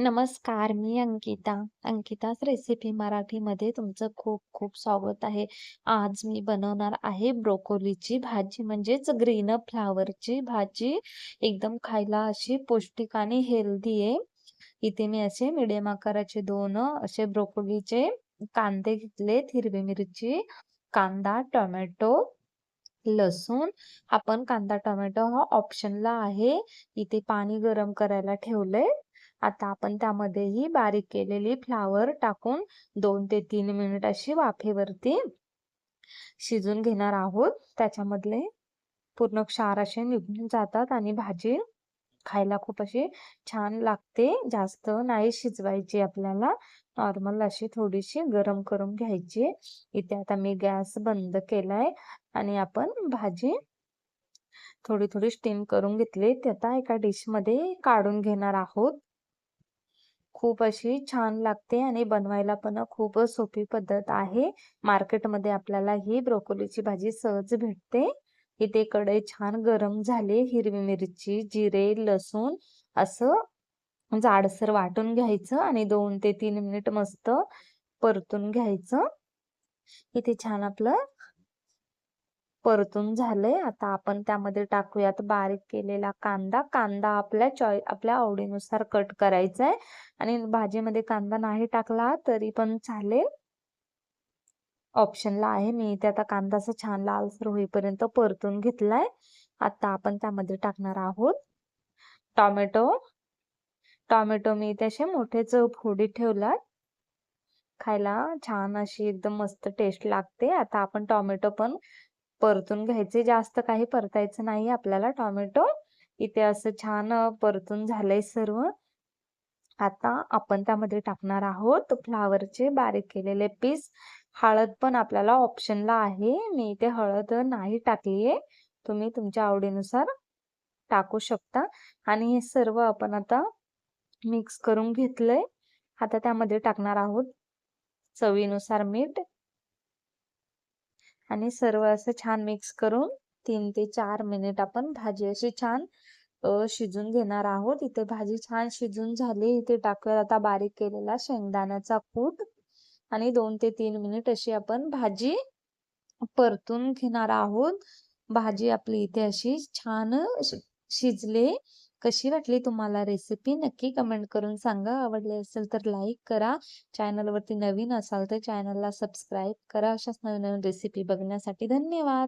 नमस्कार, मी अंकिता. अंकिताच रेसिपी मराठीमध्ये तुमचं खूप खूप स्वागत आहे. आज मी बनवणार आहे ब्रोकोलीची भाजी म्हणजेच ग्रीन फ्लावरची भाजी. एकदम खायला अशी पौष्टिक आणि हेल्दी आहे. इथे मी असे मिडियम आकाराचे दोन असे ब्रोकोलीचे कांदे घेतलेत, हिरवी मिरची, कांदा, टोमॅटो, लसूण. आपण कांदा, टोमॅटो हा ऑप्शनला आहे. इथे पाणी गरम करायला ठेवलंय. आता आपण त्यामध्येही बारीक केलेली फ्लावर टाकून दोन ते तीन मिनिट अशी वाफेवरती शिजून घेणार आहोत. त्याच्यामधले पूर्ण क्षार असे निघून जातात आणि भाजी खायला खूप अशी छान लागते. जास्त नाही शिजवायची आपल्याला. नॉर्मल अशी थोडीशी गरम करून घ्यायची. इथे आता मी गॅस बंद केलाय आणि आपण भाजी थोडी थोडी स्टीम करून घेतली. ते आता एका डिशमध्ये काढून घेणार आहोत. खूप अशी छान लागते आणि बनवायला पण खूप सोपी पद्धत आहे. मार्केटमध्ये आपल्याला ही ब्रोकोलीची भाजी सहज भेटते. इथे कढई छान गरम झाले हिरवी मिरची, जिरे, लसूण असं जाडसर वाटून घ्यायचं आणि दोन ते तीन मिनिट मस्त परतून घ्यायचं. इथे छान आपलं परतून झालंय. आता आपण त्यामध्ये टाकूयात बारीक केलेला कांदा. कांदा आपल्या चॉई आपल्या आवडीनुसार कट करायचा आहे आणि भाजीमध्ये कांदा नाही टाकला तरी पण चालेल. ऑप्शनला आहे. मी इथे आता कांदा असा छान लालसर होईपर्यंत परतून घेतलाय. आता आपण त्यामध्ये टाकणार आहोत टोमॅटो. टोमॅटो मी इथे असे मोठेच फोडी ठेवलात. खायला छान अशी एकदम मस्त टेस्ट लागते. आता आपण टोमॅटो पण परतून घ्यायचे. जास्त काही परतायचं नाही आपल्याला टोमॅटो. इथे असं छान परतून झालंय सर्व. आता आपण त्यामध्ये टाकणार आहोत फ्लावरचे बारीक केलेले पीस. हळद पण आपल्याला ऑप्शनला आहे. मी इथे हळद नाही टाकलीये. तुम्ही तुमच्या आवडीनुसार टाकू शकता आणि हे सर्व आपण आता मिक्स करून घेतलंय. आता त्यामध्ये टाकणार आहोत चवीनुसार मीठ. आणि सर्व असं छान मिक्स करून तीन ते चार मिनिट आपण भाजी अशी छान शिजून घेणार आहोत. इथे भाजी छान शिजून झाली. इथे टाकूया आता बारीक केलेला शेंगदाण्याचा कूट आणि दोन ते तीन मिनिट अशी आपण भाजी परतून घेणार आहोत. भाजी आपली इथे अशी छान शिजले. कशी वाटली तुम्हाला रेसिपी नक्की कमेंट करून सांगा. आवडली असेल तर लाईक करा. चॅनलवरती नवीन असाल तर चॅनलला सबस्क्राईब करा. अशाच नवीन नवीन रेसिपी बघण्यासाठी धन्यवाद.